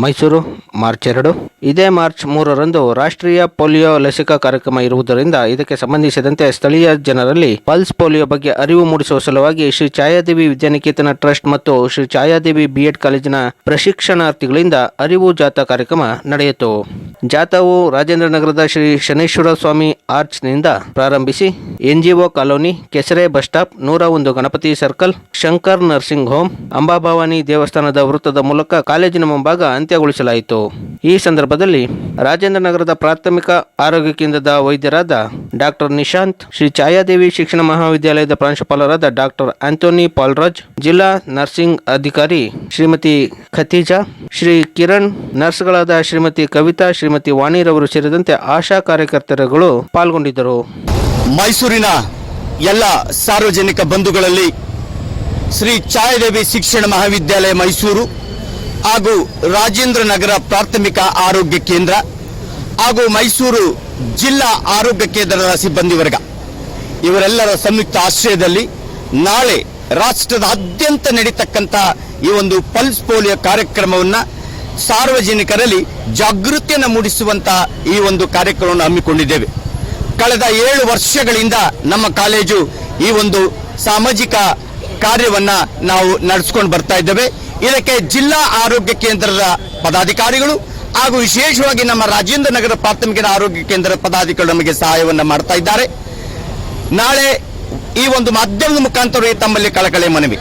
Mysuru, March ಎರಡು. ಇದೇ March ಮೂರರಂದು ರಾಷ್ಟ್ರೀಯ ಪೋಲಿಯೋ ಲಸಿಕಾ ಕಾರ್ಯಕ್ರಮ ಇರುವುದರಿಂದ ಇದಕ್ಕೆ ಸಂಬಂಧಿಸಿದಂತೆ ಸ್ಥಳೀಯ ಜನರಲ್ಲಿ ಪಲ್ಸ್ ಪೋಲಿಯೋ ಬಗ್ಗೆ ಅರಿವು ಮೂಡಿಸುವ ಸಲುವಾಗಿ ಶ್ರೀ ಛಾಯಾದೇವಿ ವಿದ್ಯಾನಿಕೇತನ ಟ್ರಸ್ಟ್ ಮತ್ತು ಶ್ರೀ ಛಾಯಾದೇವಿ ಬಿಎಡ್ ಕಾಲೇಜಿನ ಪ್ರಶಿಕ್ಷಣಾರ್ಥಿಗಳಿಂದ ಅರಿವು ಜಾಥಾ ಕಾರ್ಯಕ್ರಮ ನಡೆಯಿತು. ಜಾಥಾವು ರಾಜೇಂದ್ರ ನಗರದ ಶ್ರೀ ಶನೇಶ್ವರ ಸ್ವಾಮಿ ಆರ್ಚ್ನಿಂದ ಪ್ರಾರಂಭಿಸಿ NGO colony, Kesare bus stop, ನೂರ ಒಂದು Ganapathi circle, Shankar nursing home, Ambabhavani ದೇವಸ್ಥಾನದ ವೃತ್ತದ ಮೂಲಕ ಕಾಲೇಜಿನ ಮುಂಭಾಗ ಅಂತ್ಯಗೊಳಿಸಲಾಯಿತು. ಈ ಸಂದರ್ಭದಲ್ಲಿ ರಾಜೇಂದ್ರ ನಗರದ ಪ್ರಾಥಮಿಕ ಆರೋಗ್ಯ ಕೇಂದ್ರದ ವೈದ್ಯರಾದ ಡಾಕ್ಟರ್ ನಿಶಾಂತ್, ಶ್ರೀ ಛಾಯಾದೇವಿ ಶಿಕ್ಷಣ ಮಹಾವಿದ್ಯಾಲಯದ ಪ್ರಾಂಶುಪಾಲರಾದ ಡಾಕ್ಟರ್ ಆಂಥೋನಿ ಪಾಲ್ರಾಜ್, ಜಿಲ್ಲಾ ನರ್ಸಿಂಗ್ ಅಧಿಕಾರಿ ಶ್ರೀಮತಿ ಖತೀಜಾ, ಶ್ರೀ ಕಿರಣ್, ನರ್ಸ್ಗಳಾದ ಶ್ರೀಮತಿ ಕವಿತಾ, ಶ್ರೀಮತಿ ವಾಣಿರವರು ಸೇರಿದಂತೆ ಆಶಾ ಕಾರ್ಯಕರ್ತರುಗಳು ಪಾಲ್ಗೊಂಡಿದ್ದರು. ಮೈಸೂರಿನ ಎಲ್ಲ ಸಾರ್ವಜನಿಕ ಬಂಧುಗಳಲ್ಲಿ ಶ್ರೀ ಛಾಯಾದೇವಿ ಶಿಕ್ಷಣ ಮಹಾವಿದ್ಯಾಲಯ ಮೈಸೂರು ಹಾಗೂ ರಾಜೇಂದ್ರ ನಗರ ಪ್ರಾಥಮಿಕ ಆರೋಗ್ಯ ಕೇಂದ್ರ ಹಾಗೂ ಮೈಸೂರು ಜಿಲ್ಲಾ ಆರೋಗ್ಯ ಕೇಂದ್ರದ ಸಿಬ್ಬಂದಿ ವರ್ಗ ಇವರೆಲ್ಲರ ಸಂಯುಕ್ತ ಆಶ್ರಯದಲ್ಲಿ ನಾಳೆ ರಾಷ್ಟ್ರದಾದ್ಯಂತ ನಡೀತಕ್ಕಂಥ ಈ ಒಂದು ಪಲ್ಸ್ ಪೋಲಿಯೋ ಕಾರ್ಯಕ್ರಮವನ್ನು ಸಾರ್ವಜನಿಕರಲ್ಲಿ ಜಾಗೃತಿಯನ್ನು ಮೂಡಿಸುವಂತಹ ಈ ಒಂದು ಕಾರ್ಯಕ್ರಮವನ್ನು ಹಮ್ಮಿಕೊಂಡಿದ್ದೇವೆ. ಕಳೆದ ಏಳು ವರ್ಷಗಳಿಂದ ನಮ್ಮ ಕಾಲೇಜು ಈ ಒಂದು ಸಾಮಾಜಿಕ ಕಾರ್ಯವನ್ನು ನಾವು ನಡೆಸ್ಕೊಂಡು ಬರ್ತಾ ಇದ್ದೇವೆ. ಇದಕ್ಕೆ ಜಿಲ್ಲಾ ಆರೋಗ್ಯ ಕೇಂದ್ರದ ಪದಾಧಿಕಾರಿಗಳು ಹಾಗೂ ವಿಶೇಷವಾಗಿ ನಮ್ಮ ರಾಜೇಂದ್ರ ನಗರ ಪ್ರಾಥಮಿಕ ಆರೋಗ್ಯ ಕೇಂದ್ರದ ಪದಾಧಿಕಾರಿಗಳು ನಮಗೆ ಸಹಾಯವನ್ನು ಮಾಡ್ತಾ ಇದ್ದಾರೆ. ನಾಳೆ ಈ ಒಂದು ಮಾಧ್ಯಮದ ಮುಖಾಂತರ ತಮ್ಮಲ್ಲಿ ಕಳಕಳಿ ಮನವಿ.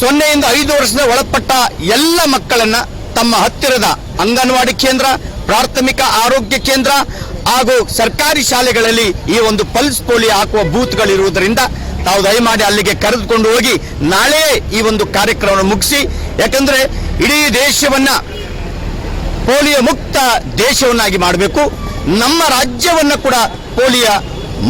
ಸೊನ್ನೆಯಿಂದ ಐದು ವರ್ಷದ ಒಳಪಟ್ಟ ಎಲ್ಲ ಮಕ್ಕಳನ್ನ ತಮ್ಮ ಹತ್ತಿರದ ಅಂಗನವಾಡಿ ಕೇಂದ್ರ, ಪ್ರಾಥಮಿಕ ಆರೋಗ್ಯ ಕೇಂದ್ರ ಹಾಗೂ ಸರ್ಕಾರಿ ಶಾಲೆಗಳಲ್ಲಿ ಈ ಒಂದು ಪಲ್ಸ್ ಪೋಲಿಯೋ ಹಾಕುವ ಬೂತ್ಗಳಿರುವುದರಿಂದ ತಾವು ದಯಮಾಡಿ ಅಲ್ಲಿಗೆ ಕರೆದುಕೊಂಡು ಹೋಗಿ ನಾಳೆ ಈ ಒಂದು ಕಾರ್ಯಕ್ರಮವನ್ನು ಮುಗಿಸಿ, ಯಾಕಂದ್ರೆ ಇಡೀ ದೇಶವನ್ನ ಪೋಲಿಯೋ ಮುಕ್ತ ದೇಶವನ್ನಾಗಿ ಮಾಡಬೇಕು, ನಮ್ಮ ರಾಜ್ಯವನ್ನ ಕೂಡ ಪೋಲಿಯೋ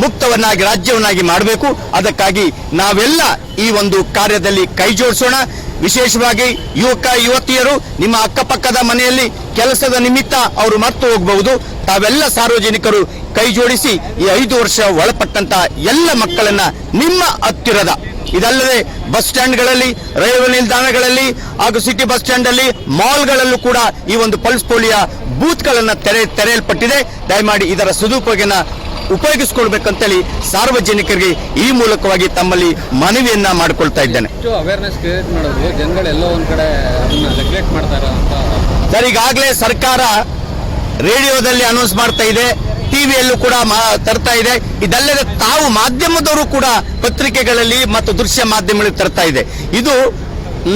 ಮುಕ್ತವನ್ನಾಗಿ, ರಾಜ್ಯವನ್ನಾಗಿ ಮಾಡಬೇಕು. ಅದಕ್ಕಾಗಿ ನಾವೆಲ್ಲ ಈ ಒಂದು ಕಾರ್ಯದಲ್ಲಿ ಕೈ ಜೋಡಿಸೋಣ. ವಿಶೇಷವಾಗಿ ಯುವಕ, ಯುವತಿಯರು, ನಿಮ್ಮ ಅಕ್ಕಪಕ್ಕದ ಮನೆಯಲ್ಲಿ ಕೆಲಸದ ನಿಮಿತ್ತ ಅವರು ಮರ್ತು ಹೋಗಬಹುದು ತಾವೆಲ್ಲ ಸಾರ್ವಜನಿಕರು ಕೈ ಜೋಡಿಸಿ ಈ ಐದು ವರ್ಷ ಒಳಪಟ್ಟಂತ ಎಲ್ಲ ಮಕ್ಕಳನ್ನ ನಿಮ್ಮ ಹತ್ತಿರದ ಇದಲ್ಲದೆ ಬಸ್ ಸ್ಟ್ಯಾಂಡ್ಗಳಲ್ಲಿ ರೈಲ್ವೆ ನಿಲ್ದಾಣಗಳಲ್ಲಿ ಹಾಗೂ ಸಿಟಿ ಬಸ್ ಸ್ಟ್ಯಾಂಡ್ ಅಲ್ಲಿ ಮಾಲ್ಗಳಲ್ಲೂ ಕೂಡ ಈ ಒಂದು ಪಲ್ಸ್ ಪೋಲಿಯ ಬೂತ್ಗಳನ್ನ ತೆರೆ ತೆರೆಯಲ್ಪಟ್ಟಿದೆ. ದಯಮಾಡಿ ಇದರ ಸದುಪಯೋಗನ ಉಪಯೋಗಿಸಿಕೊಳ್ಬೇಕಂತೇಳಿ ಸಾರ್ವಜನಿಕರಿಗೆ ಈ ಮೂಲಕವಾಗಿ ತಮ್ಮಲ್ಲಿ ಮನವಿಯನ್ನ ಮಾಡಿಕೊಳ್ತಾ ಇದ್ದೇನೆ. ಅವೇರ್ನೆಸ್ ಕ್ರಿಯೇಟ್ ಮಾಡೋದು ಜನಗಳೆಲ್ಲೋ ಒಂದ್ ಕಡೆ ಅದನ್ನ ನೆಗ್ಲೆಕ್ಟ್ ಮಾಡ್ತಾರೆ ಅಂತ ಸರ್ ಈಗಾಗಲೇ ಸರ್ಕಾರ ರೇಡಿಯೋದಲ್ಲಿ ಅನೌನ್ಸ್ ಮಾಡ್ತಾ ಇದೆ. ಟಿವಿಯಲ್ಲೂ ಕೂಡ ತರ್ತಾ ಇದೆ. ಇದಲ್ಲದೆ ತಾವು ಮಾಧ್ಯಮದವರು ಕೂಡ ಪತ್ರಿಕೆಗಳಲ್ಲಿ ಮತ್ತು ದೃಶ್ಯ ಮಾಧ್ಯಮಗಳಲ್ಲಿ ತರ್ತಾ ಇದೆ. ಇದು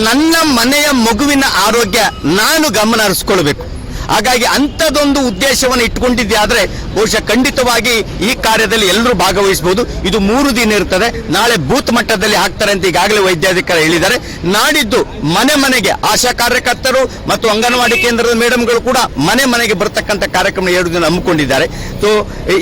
ನನ್ನ ಮನೆಯ ಮಗುವಿನ ಆರೋಗ್ಯ ನಾನು ಗಮನ ಹರಿಸ್ಕೊಳ್ಬೇಕು. ಹಾಗಾಗಿ ಅಂಥದ್ದೊಂದು ಉದ್ದೇಶವನ್ನು ಇಟ್ಕೊಂಡಿದ್ದೆ ಆದ್ರೆ ಬಹುಶಃ ಖಂಡಿತವಾಗಿ ಈ ಕಾರ್ಯದಲ್ಲಿ ಎಲ್ಲರೂ ಭಾಗವಹಿಸಬಹುದು. ಇದು ಮೂರು ದಿನ ಇರ್ತದೆ. ನಾಳೆ ಬೂತ್ ಮಟ್ಟದಲ್ಲಿ ಹಾಕ್ತಾರೆ ಅಂತ ಈಗಾಗಲೇ ವೈದ್ಯಾಧಿಕಾರಿ ಹೇಳಿದ್ದಾರೆ. ನಾಡಿದ್ದು ಮನೆ ಮನೆಗೆ ಆಶಾ ಕಾರ್ಯಕರ್ತರು ಮತ್ತು ಅಂಗನವಾಡಿ ಕೇಂದ್ರದ ಮೇಡಮ್ಗಳು ಕೂಡ ಮನೆ ಮನೆಗೆ ಬರ್ತಕ್ಕಂಥ ಕಾರ್ಯಕ್ರಮ ಎರಡು ದಿನ ಹಮ್ಮಿಕೊಂಡಿದ್ದಾರೆ. ಸೊ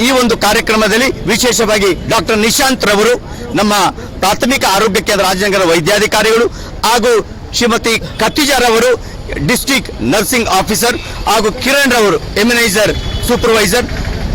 ಈ ಒಂದು ಕಾರ್ಯಕ್ರಮದಲ್ಲಿ ವಿಶೇಷವಾಗಿ ಡಾಕ್ಟರ್ ನಿಶಾಂತ್ ರವರು, ನಮ್ಮ ಪ್ರಾಥಮಿಕ ಆರೋಗ್ಯ ಕೇಂದ್ರ ರಾಜನಗರ ವೈದ್ಯಾಧಿಕಾರಿಗಳು ಹಾಗೂ ಶ್ರೀಮತಿ ಕತಿಜಾರವರು ಡಿಸ್ಟ್ರಿಕ್ಟ್ ನರ್ಸಿಂಗ್ ಆಫೀಸರ್ ಹಾಗೂ ಕಿರಣ್ ರವರು, ಎಮ್ಯುನೈಸರ್, ಸೂಪರ್ವೈಸರ್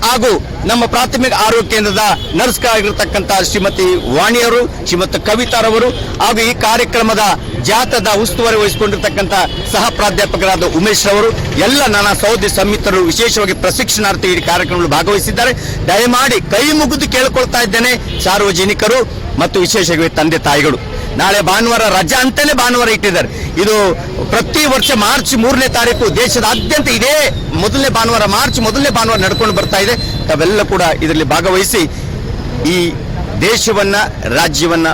ಹಾಗೂ ನಮ್ಮ ಪ್ರಾಥಮಿಕ ಆರೋಗ್ಯ ಕೇಂದ್ರದ ನರ್ಸ್ ಆಗಿರತಕ್ಕಂತ ಶ್ರೀಮತಿ ವಾಣಿಯವರು ಶ್ರೀಮತಿ ಕವಿತಾರವರು ಹಾಗೂ ಈ ಕಾರ್ಯಕ್ರಮದ ಜಾತದ ಉಸ್ತುವಾರಿ ವಹಿಸಿಕೊಂಡಿರ್ತಕ್ಕಂಥ ಸಹ ಪ್ರಾಧ್ಯಾಪಕರಾದ ಉಮೇಶ್ ರವರು, ಎಲ್ಲ ನನ್ನ ಸಹೋದರಿ ಸಮಿತರು ವಿಶೇಷವಾಗಿ ಪ್ರಶಿಕ್ಷಣಾರ್ಥಿ ಈ ಕಾರ್ಯಕ್ರಮದಲ್ಲಿ ಭಾಗವಹಿಸಿದ್ದಾರೆ. ದಯಮಾಡಿ ಕೈ ಮುಗಿದು ಕೇಳಿಕೊಳ್ತಾ ಇದ್ದೇನೆ. ಸಾರ್ವಜನಿಕರು ಮತ್ತು ವಿಶೇಷವಾಗಿ ತಂದೆ ತಾಯಿಗಳು. ನಾಳೆ ಭಾನುವಾರ ರಜಾ ಅಂತಲೇ ಭಾನುವಾರ ಇಟ್ಟಿದ್ದಾರೆ. ಇದು ಪ್ರತಿ ವರ್ಷ ಮಾರ್ಚ್ ಮೂರನೇ ತಾರೀಕು ದೇಶದಾದ್ಯಂತ ಇದೇ ಮೊದಲನೇ ಭಾನುವಾರ, ಮಾರ್ಚ್ ಮೊದಲನೇ ಭಾನುವಾರ ನಡ್ಕೊಂಡು ಬರ್ತಾ ಇದೆ. ತಾವೆಲ್ಲ ಕೂಡ ಇದರಲ್ಲಿ ಭಾಗವಹಿಸಿ ಈ ದೇಶವನ್ನ, ರಾಜ್ಯವನ್ನ,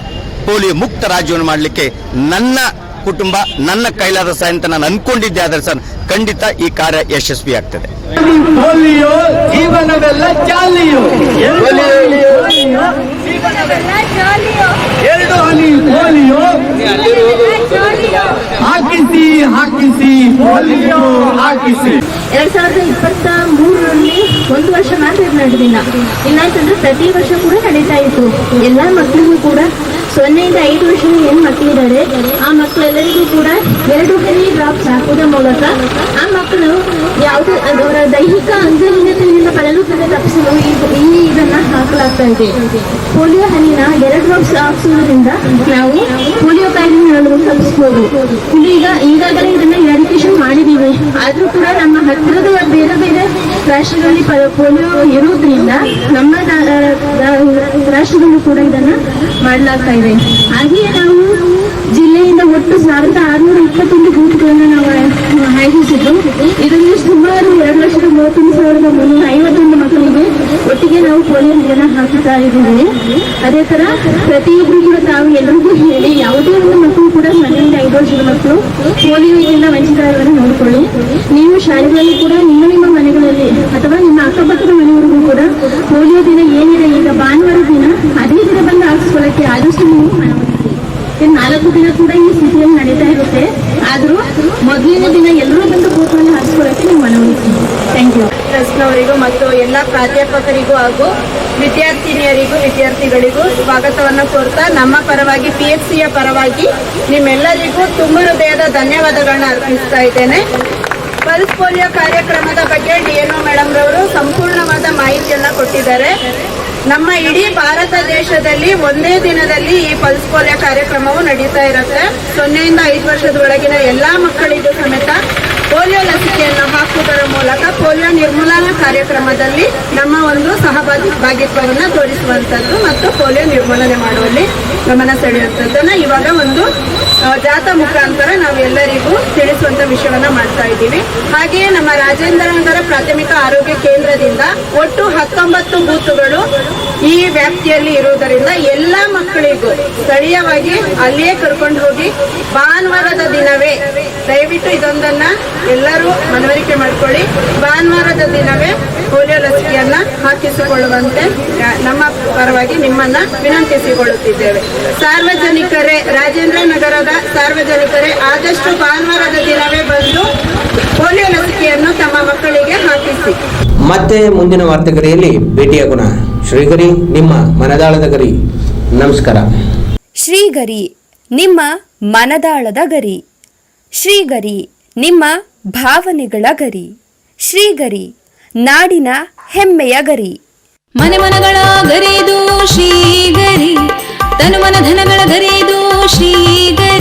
ಪೋಲಿಯೋ ಮುಕ್ತ ರಾಜ್ಯವನ್ನು ಮಾಡಲಿಕ್ಕೆ ನನ್ನ ಕುಟುಂಬ ನನ್ನ ಕೈಲಾದ ಸಹಾಯ ಅಂತ ನಾನು ಅನ್ಕೊಂಡಿದ್ದೆ ಆದ್ರೆ ಸರ್ ಖಂಡಿತ ಈ ಕಾರ್ಯ ಯಶಸ್ವಿ ಆಗ್ತದೆ. ಹಾಕಿಸಿ ಹಾಕಿಸಿ ಹಾಕಿಸಿ. ಎರಡ್ ಸಾವಿರದ ಇಪ್ಪತ್ತ ಮೂರರಲ್ಲಿ ಒಂದು ವರ್ಷ ಮಾತ್ರ ನಡೆದಿಲ್ಲ ಇಲ್ಲಾಂತಂದ್ರೆ ಪ್ರತಿ ವರ್ಷ ಕೂಡ ನಡೀತಾ ಇತ್ತು. ಎಲ್ಲಾ ಮಕ್ಕಳಿಗೂ ಕೂಡ ಸೊನ್ನೆಯಿಂದ ಐದು ವರ್ಷದ ಏನು ಮಕ್ಕಳಿದ್ದಾರೆ ಆ ಮಕ್ಕಳೆಲ್ಲರಿಗೂ ಕೂಡ ಎರಡು ಹನಿ ಡ್ರಾಪ್ಸ್ ಹಾಕುವುದರ ಮೂಲಕ ಆ ಮಕ್ಕಳು ಯಾವುದೇ ಅವರ ದೈಹಿಕ ಅಂಗಹೀನತೆಯಿಂದ ಬಳಲುತ್ತದೆ ತಪ್ಪಿಸಲು ಈ ಇದನ್ನ ಹಾಕಲಾಗ್ತಾ ಇದೆ. ಪೋಲಿಯೋ ಹನಿನ ಎರಡು ಡ್ರಾಪ್ಸ್ ಹಾಕಿಸುವುದರಿಂದ ನಾವು ಪೋಲಿಯೋ ಕಾಯಿಲೆ ಹರಡುವುದು ತಪ್ಪಿಸಬಹುದು ಇದು ಈಗ ಈಗಾಗಲೇ ಇದನ್ನ ಇರಾಡಿಕೇಶನ್ ಮಾಡಿದೀವಿ. ಆದ್ರೂ ಕೂಡ ನಮ್ಮ ಹತ್ತಿರದ ಬೇರೆ ಬೇರೆ ರಾಷ್ಟ್ರಗಳಲ್ಲಿ ಪ- ಪೋಲಿಯೋ ಇರುವುದರಿಂದ ನಮ್ಮ ರಾಷ್ಟ್ರದಲ್ಲೂ ಕೂಡ ಇದನ್ನ ಮಾಡಲಾಗ್ತಾ ಇದೆ. ಹಾಗೆಯೇ ನಾವು ಜಿಲ್ಲೆಯಿಂದ ಒಟ್ಟು ಸಾವಿರದ ಆರುನೂರ ಇಪ್ಪತ್ತೊಂದು ಬೂತ್ಗಳನ್ನು ನಾವು ಆಯೋಜಿಸಿದ್ದು ಇದರಲ್ಲಿ ಸುಮಾರು ಎರಡು ಲಕ್ಷದ ಮೂವತ್ತೊಂದು ಸಾವಿರದ ಮುನ್ನೂರ ನಾವು ಪೋಲಿಯೋ ಹನಿಯನ್ನು ಹಾಕುತ್ತಾ ಇದ್ದೀವಿ. ಅದೇ ತರ ಪ್ರತಿಯೊಬ್ಬರು ಕೂಡ ತಾವು ಎಲ್ರಿಗೂ ಹೇಳಿ ಯಾವುದೇ ಒಂದು ಮಕ್ಕಳು ಕೂಡ ಮನೆಯಿಂದ ಐದು ವರ್ಷದ ಮಕ್ಕಳು ಪೋಲಿಯೋದಿಂದ ವಂಚಿತರಾಗಲು ನೋಡಿಕೊಳ್ಳಿ. ನೀವು ಶಾಲೆಗಳಲ್ಲಿ ಕೂಡ ನಿಮ್ಮ ನಿಮ್ಮ ಮನೆಗಳಲ್ಲಿ ಅಥವಾ ನಿಮ್ಮ ಅಕ್ಕಪಕ್ಕದ ಮನೆಯವರಿಗೂ ಕೂಡ ಪೋಲಿಯೋ ದಿನ ಏನಿದೆ ಈಗ ಭಾನುವಾರ ದಿನ ಅದೇ ದಿನ ಬಂದು ಹಾಕಿಸ್ಕೊಳ್ಳಕ್ಕೆ ಆದಷ್ಟು ನೀವು ನಾಲ್ಕು ದಿನ ಕೂಡ ಈ ಸ್ಥಿತಿಯಲ್ಲಿ ನಡೀತಾ ಇರುತ್ತೆ ಆದ್ರೂ ಮೊದಲನೇ ದಿನ ಎಲ್ಲರೂ ಬಂದು ಬೂತ್ನಲ್ಲಿ ಹಾಕಿಸ್ಕೊಳ್ಳಕ್ಕೆ ನೀವು ಮನವೊಲಿಸಿ ಥ್ಯಾಂಕ್ ಯು ಟ್ರಸ್ಟ್ನವರಿಗೂ ಮತ್ತು ಎಲ್ಲ ಪ್ರಾಧ್ಯಾಪಕರಿಗೂ ಹಾಗೂ ವಿದ್ಯಾರ್ಥಿನಿಯರಿಗೂ, ವಿದ್ಯಾರ್ಥಿಗಳಿಗೂ ಸ್ವಾಗತವನ್ನು ಕೋರ್ತಾ ನಮ್ಮ ಪರವಾಗಿ ಪಿ ಎಚ್ ಸಿಯ ಪರವಾಗಿ ನಿಮ್ಮೆಲ್ಲರಿಗೂ ತುಂಬ ಹೃದಯದ ಧನ್ಯವಾದಗಳನ್ನ ಅರ್ಪಿಸ್ತಾ ಇದ್ದೇನೆ. ಪಲ್ಸ್ ಪೋಲಿಯೋ ಕಾರ್ಯಕ್ರಮದ ಬಗ್ಗೆ ಡಿ ಎನ್ ಮೇಡಮ್ ರವರು ಸಂಪೂರ್ಣವಾದ ಮಾಹಿತಿಯನ್ನ ಕೊಟ್ಟಿದ್ದಾರೆ. ನಮ್ಮ ಇಡೀ ಭಾರತ ದೇಶದಲ್ಲಿ ಒಂದೇ ದಿನದಲ್ಲಿ ಈ ಪಲ್ಸ್ ಪೋಲಿಯೋ ಕಾರ್ಯಕ್ರಮವು ನಡೀತಾ ಇರುತ್ತೆ. ಸೊನ್ನೆಯಿಂದ ಐದು ವರ್ಷದ ಒಳಗಿನ ಎಲ್ಲಾ ಮಕ್ಕಳಿಗೂ ಸಮೇತ ಪೋಲಿಯೋ ಲಸಿಕೆಯನ್ನು ಹಾಕುವುದರ ಮೂಲಕ ಪೋಲಿಯೋ ನಿರ್ಮೂಲನಾ ಕಾರ್ಯಕ್ರಮದಲ್ಲಿ ನಮ್ಮ ಒಂದು ಸಹಭಾಗಿತ್ವವನ್ನು ಭಾಗಿತ್ವವನ್ನು ತೋರಿಸುವಂಥದ್ದು ಮತ್ತು ಪೋಲಿಯೋ ನಿರ್ಮೂಲನೆ ಮಾಡುವಲ್ಲಿ ಗಮನ ಸೆಳೆಯುವಂಥದ್ದನ್ನು ಇವಾಗ ಒಂದು ಜಾಥಾ ಮುಖಾಂತರ ನಾವು ಎಲ್ಲರಿಗೂ ತಿಳಿಸುವಂತ ವಿಷಯವನ್ನ ಮಾಡ್ತಾ ಇದ್ದೀವಿ. ಹಾಗೆಯೇ ನಮ್ಮ ರಾಜೇಂದ್ರ ನಗರ ಪ್ರಾಥಮಿಕ ಆರೋಗ್ಯ ಕೇಂದ್ರದಿಂದ ಒಟ್ಟು ಹತ್ತೊಂಬತ್ತು ಬೂತುಗಳು ಈ ವ್ಯಾಪ್ತಿಯಲ್ಲಿ ಇರುವುದರಿಂದ ಎಲ್ಲ ಮಕ್ಕಳಿಗೂ ಸ್ಥಳೀಯವಾಗಿ ಅಲ್ಲಿಯೇ ಕರ್ಕೊಂಡು ಹೋಗಿ ಭಾನುವಾರದ ದಿನವೇ, ದಯವಿಟ್ಟು ಇದೊಂದನ್ನ ಎಲ್ಲರೂ ಮನವರಿಕೆ ಮಾಡ್ಕೊಳ್ಳಿ. ಭಾನುವಾರದ ದಿನವೇ ಪೋಲಿಯೋ ಲಸಿಕೆಯನ್ನ ಹಾಕಿಸಿಕೊಳ್ಳುವಂತೆ ನಮ್ಮ ಪರವಾಗಿ ನಿಮ್ಮನ್ನ ವಿನಂತಿಸಿಕೊಳ್ಳುತ್ತಿದ್ದೇವೆ. ಸಾರ್ವಜನಿಕರೇ ರಾಜೇಂದ್ರ ನಗರದ ಸಾರ್ವಜನಿಕರೇ ಆದಷ್ಟು ಭಾನುವಾರದ ದಿನವೇ ಬಂದು ಪೋಲಿಯೋ ಲಸಿಕೆಯನ್ನು ತಮ್ಮ ಮಕ್ಕಳಿಗೆ ಹಾಕಿಸಿ. ಮತ್ತೆ ಮುಂದಿನ ವಾರ್ತೆಗರಿಯಲ್ಲಿ ಭೇಟಿಯಾಗೋಣ ಶ್ರೀಗರಿ ನಿಮ್ಮ ಮನದಾಳದ ಗರಿ. ನಮಸ್ಕಾರ. ಶ್ರೀಗರಿ ನಿಮ್ಮ ಮನದಾಳದ ಗರಿ. ಶ್ರೀಗರಿ ನಿಮ್ಮ ಭಾವನೆಗಳ ಗರಿ. ಶ್ರೀಗರಿ ನಾಡಿನ ಹೆಮ್ಮೆಯ ಗರಿ. ಮನೆ ಮನಗಳ ಗರಿದು ಶ್ರೀಗರಿ ತನು ಮನ ಧನಗಳ ಗರಿದು ಶ್ರೀಗರಿ.